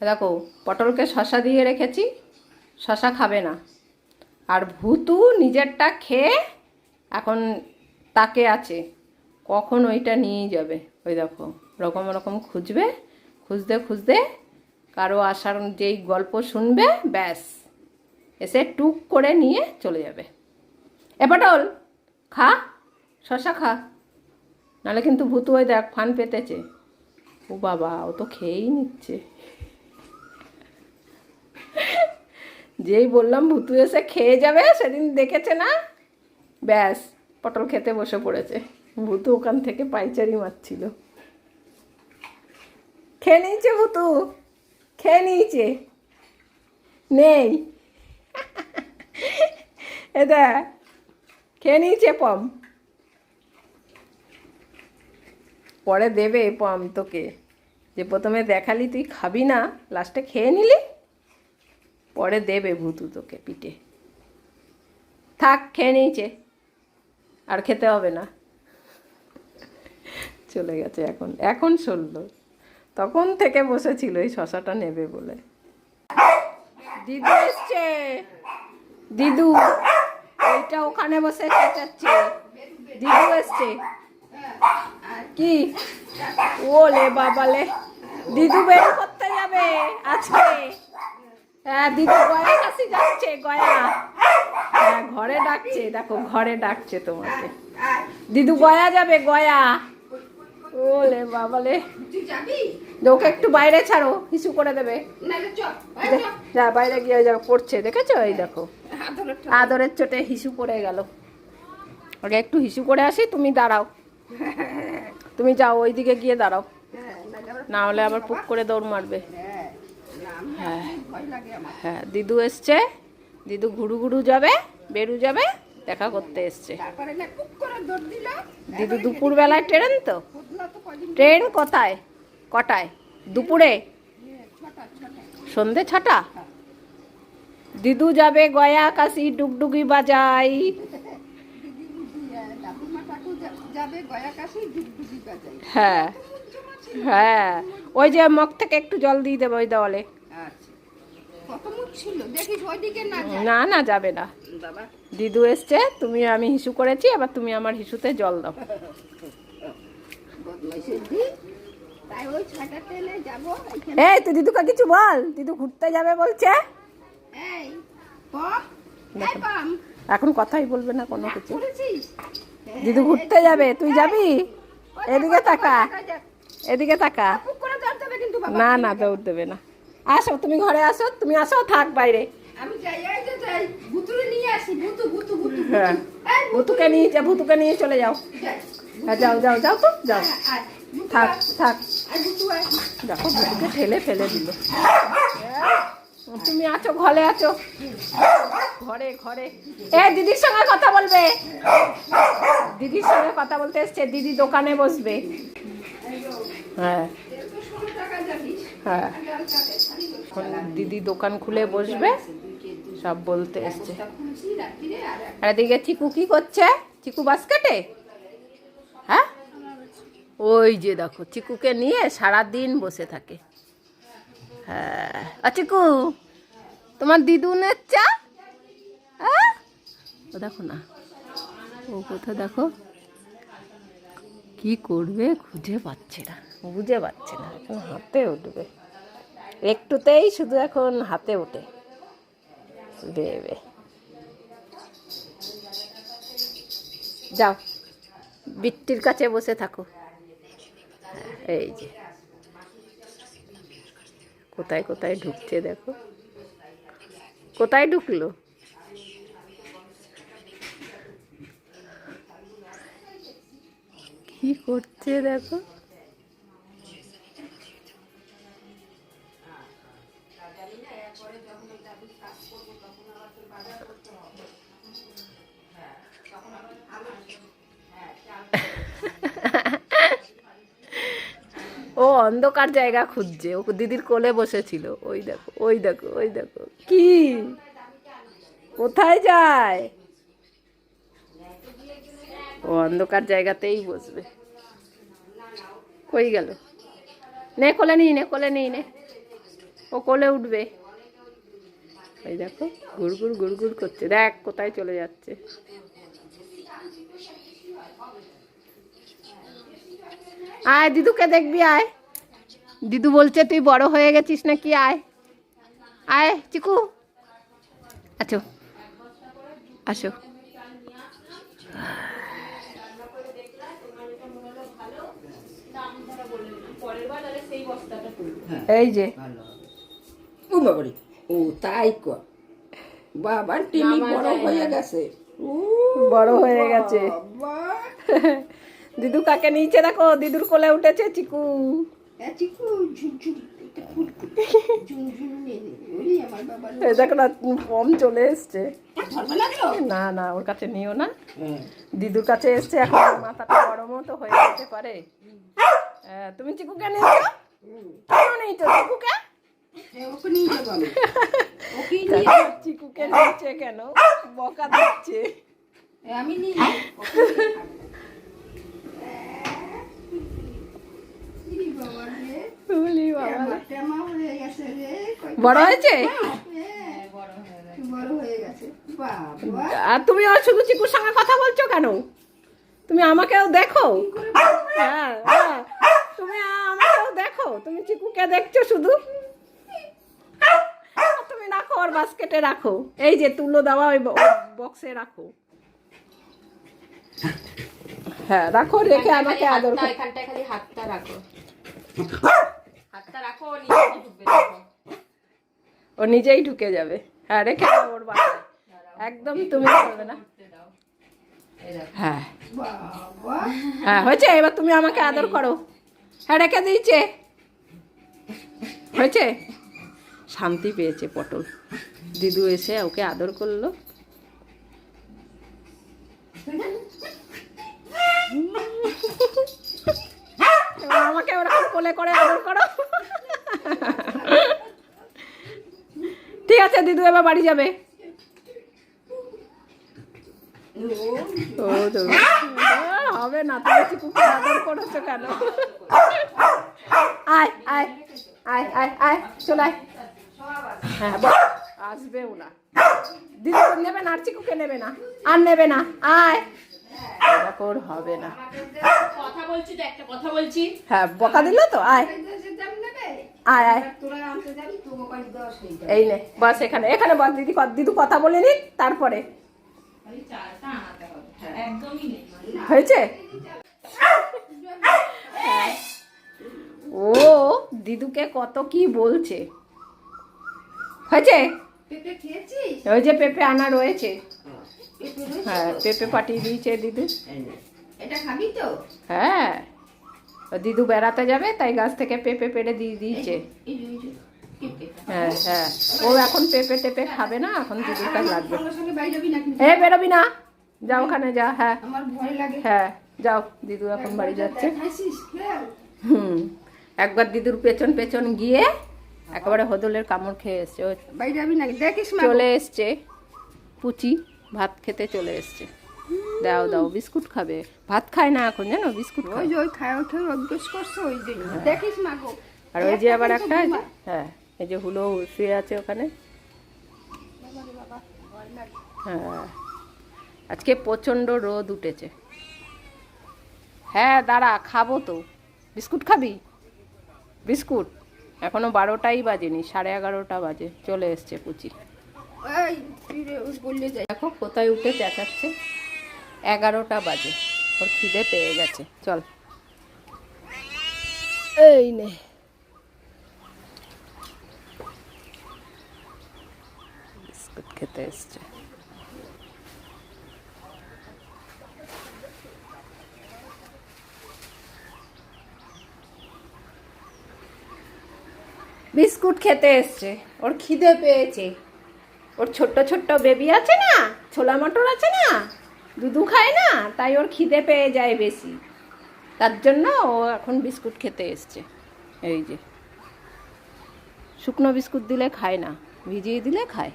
দেখো, পটলকে শশা দিয়ে রেখেছি, শশা খাবে না। আর ভুতু নিজেরটা খেয়ে এখন তাকে আছে, কখন ওইটা নিয়ে যাবে। ওই দেখো, রকম রকম খুঁজবে, খুঁজতে খুঁজতে কারও আসার যেই গল্প শুনবে, ব্যাস, এসে টুক করে নিয়ে চলে যাবে। এ পটল, খা, শশা খা। নাহলে কিন্তু ভূতু ওই দেখ, ফান পেতেছে। ও বাবা, ও তো খেয়েই নিচ্ছে। যেই বললাম, ভুতু এসে খেয়ে যাবে, সেদিন দেখেছে না? ব্যাস, পটল খেতে বসে পড়েছে। ভুতু ওখান থেকে পাইচারি মারছিল। খেয়ে নিয়েছে ভুতু, খেয়ে নিয়েছে। নেই। এটা খেয়ে নিয়েছে পম। পরে দেবে পম তোকে। যে প্রথমে দেখালি তুই খাবি না লাস্টে খেয়ে নিলি? পরে দেবে ভুতু তোকে পিঠে। থাক, খেয়ে নিয়েছে। আর খেতে হবে না। চলে গেছে এখন। এখন সরল। তখন থেকে বসেছিল এই শশাটা নেবে বলে। দিদু এসছে। দিদু ওইটা ওখানে বসে চেঁচাচ্ছে দিদু এসছে। কি? ওলে বাবালে। দিদু বের করতে যাবে আজকে। হ্যাঁ দিদু, গয়া গয়া। হ্যাঁ ঘরে ডাকছে, দেখো, ঘরে ডাকছে তোমাকে। দিদু, গয়া যাবে, গয়া। ওলে বাবালে। ওকে একটু বাইরে ছাড়ো হিসু করে দেবে। যা, বাইরে গিয়ে যা পড়ছে, দেখেছ? এই দেখো। আদরের চোটে হিসু পড়ে গেল। ওকে একটু হিসু করে আসি, তুমি দাঁড়াও। তুমি যাও, ওইদিকে গিয়ে দাঁড়াও। না হলে আবার পুক করে দৌড় মারবে। হ্যাঁ। হ্যাঁ দিদু এসছে। দিদু ঘুরু ঘুরু যাবে বেরু যাবে দেখা করতে এসছে। দিদু দুপুরবেলায় ট্রেন তো? ট্রেন কোথায়? কটায়? দুপুরে? সন্ধে ছটা? দিদু যাবে গয়া কাশি ডুগডুগি বাজাই। হ্যাঁ। হ্যাঁ। ওই যে মগ থেকে একটু জল দিয়ে দেবো ওই দেওয়ালে। না না যাবে না। দিদু এসছে তুমি আমি হিসু করেছি এবার তুমি আমার হিসুতে জল দাও। এই তুই দিদুকে কিছু বল? দিদু ঘুরতে যাবে বলছে। এখন কথাই বলবে না কোনো কিছু। দিদু ঘুরতে যাবে তুই যাবি? এদিকে তাকা। এদিকে তাকা। না না দৌড় দেবে না। আসো তুমি ঘরে আসো তুমি আসো থাক বাইরে। আমি যাই যাই ভুতুরে নিয়ে আসি ভুতু ভুতু ভুতু হ্যাঁ। ভুতুকে নিয়ে যা ভুতুকে নিয়ে চলে যাও। হ্যাঁ যাও যাও যাও তো যাও। থাক থাক। দেখো ভুতুকে ঠেলে ফেলে দিল। তুমি আছো ঘরে আছো। ঘরে ঘরে। এ দিদির সঙ্গে কথা বলবে। দিদির সঙ্গে কথা বলতে এসছে দিদি দোকানে বসবে। হ্যাঁ। হ্যাঁ। এখন দিদি দোকান খুলে বসবে। সব বলতে এসছে। আর এদিকে চিকু কি করছে? চিকু বাস্কেটে? হ্যাঁ? ওই যে দেখো, চিকুকে নিয়ে সারা দিন বসে থাকে। হ্যাঁ। চিকু, তোমার দিদুনের চা? ও দেখো না। ও কোথায় দেখো? কি করবে খুঁজে পাচ্ছে না। বুঝে পাচ্ছে না। এখন হাতে উঠবে। একটুতেই শুধু এখন হাতে ওঠে। যাও বিট্টির কাছে বসে থাকো। হ্যাঁ, এই যে। কোথায় কোথায় ঢুকছে দেখো। কোথায় ঢুকলো? কি করছে দেখো? ও অন্ধকার জায়গা খুঁজছে। ও দিদির কোলে বসেছিল। ওই দেখো ওই দেখো ওই দেখো। কি? কোথায় যায়? ও অন্ধকার জায়গাতেই বসবে। কই গেল? নে, কোলে নিই নে, কোলে নিই নে। ও কোলে উঠবে। এই দেখো গুড়গুড় গুড়গুড় করছে। দেখ কোথায় চলে যাচ্ছে। আয় দিদুকে দেখবি আয়। দিদু বলছে তুই বড় হয়ে গেছিস নাকি? আয়। আয় চিকু। আছো। আসো। এই যে। ও তাই কর বাবার টিমি বড় হয়ে গেছে। বড় হয়ে গেছে। দিদু কাকে নিচে দেখো দিদুর কোলে উঠেছে চিকু। দেখো না কম চলে এসছে। না না না ওর কাছে নিও না। দিদুর কাছে এসছে এখন মাথাটা গরমও তো হয়ে যেতে পারে। হ্যাঁ, তুমি চিকুকে নিয়েছো? কেন নিয়েছো? চিকুকে? ওকে নিয়ে যাব আমি। ওকে নিয়ে চিকুকে কেন? বকা দিচ্ছে। আমি নিয়ে হয়ে বড় হয়েছে? হ্যাঁ, বড় হয়ে গেছে। বাবা। আর তুমি ওর শুধু চিকুর সঙ্গে কথা বলছো কেন? তুমি আমাকেও দেখো। হ্যাঁ। তুমি আমাকেও দেখো। তুমি চিকুকে দেখছ শুধু? ওর বাস্কেটে রাখো। এই যে তুলো দেওয়া ওই বক্সে রাখো। হ্যাঁ রাখো রেখে আমাকে আদর করো। এখানটায় খালি হাতটা রাখো। হাতটা রাখো ও নিচে ঢুকবে ও নিজেই ঢুকে যাবে। হ্যাঁ রেখে দাও ওর বাসায় একদম তুমি করবে না। হ্যাঁ। হ্যাঁ হয়েছে? এবার তুমি আমাকে আদর করো। হ্যাঁ রেখে দিয়েছে। হয়েছে? শান্তি পেয়েছে পটল। দিদু এসে ওকে আদর করল। আমাকে ওরকম কোলে করে আদর করো। ঠিক আছে দিদু, এবার বাড়ি যাবে। হবে না, তুমি চিকুকে আদর করেছ কেন? আয় আয় আয় আয় আয়, চলে আয়। হ্যাঁ বল আসবেও না দিদি নেবে না আর চিকুকে নেবে না আর নেবে না আয়। ওর হবে না। কথা বলছি তো একটা কথা বলছি। হ্যাঁ বকা দিল তো আয়। আয় আয়। হয়ে এই নে বাস এখানে এখানে বস দিদি ক- দিদু কথা বলে নিক তারপরে। খালি চালটা আনাতে হবে একদমই নেই। হয়েছে? ও দিদুকে কত কি বলছে। হয়েছে? ওই যে পেঁপে আনা রয়েছে। হ্যাঁ পেঁপে পাঠিয়ে দিয়েছে দিদু। এই নে। এটা খাবি তো? হ্যাঁ। দিদু বেড়াতে যাবে তাই গাছ থেকে পেঁপে পেড়ে দিয়ে দিয়েছে। হ্যাঁ হ্যাঁ। ও এখন পেঁপে টেপে খাবে না এখন দিদুর কাছে লাগবে। এ বেরোবি না। যা ওখানে যা হ্যাঁ। হ্যাঁ যাও দিদু এখন বাড়ি যাচ্ছে। হুম। একবার দিদুর পেছন পেছন গিয়ে একেবারে হদলের কামড় খেয়ে এসছে। ও বাইরে যাবি না দেখিস চলে এসছে পুচি। ভাত খেতে চলে এসছে। দাও দাও বিস্কুট খাবে। ভাত খায় না এখন জানো? বিস্কুট ওই যে ওই খায় খেয়ে অভ্যেস করছে ওই জন্য দেখিস মা গো। আর ওই যে আবার একটা হ্যাঁ এই যে হুলো শুয়ে আছে ওখানে। হ্যাঁ। আজকে প্রচণ্ড রোদ উঠেছে। হ্যাঁ দাঁড়া খাব তো। বিস্কুট খাবি? বিস্কুট? এখনও বারোটাই বাজেনি সাড়ে এগারোটা বাজে চলে এসছে পুচি বললে যাই দেখো কোথায় উঠে চেঁচাচ্ছে এগারোটা বাজে। ওর খিদে পেয়ে গেছে। চল। এই নে। বিস্কুট খেতে এসছে। বিস্কুট খেতে এসছে। ওর খিদে পেয়েছে। ওর ছোট্ট ছোট্ট বেবি আছে না, ছোলা মটর আছে না, দুধু খায় না, তাই ওর খিদে পেয়ে যায় বেশি। তার জন্য ও এখন বিস্কুট খেতে এসছে। এই যে, শুকনো বিস্কুট দিলে খায় না, ভিজিয়ে দিলে খায়।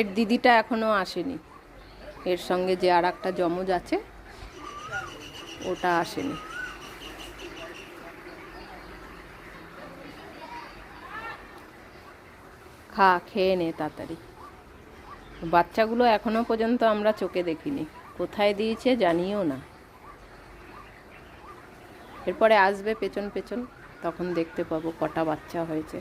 এর দিদিটা এখনও আসেনি। এর সঙ্গে যে আর একটা জমজ আছে, ওটা আসেনি। খা, খেয়ে নে তাড়াতাড়ি। বাচ্চাগুলো এখনও পর্যন্ত আমরা চোখে দেখিনি। কোথায় দিয়েছে জানিও না। এরপরে আসবে পেছন পেছন, তখন দেখতে পাবো কটা বাচ্চা হয়েছে।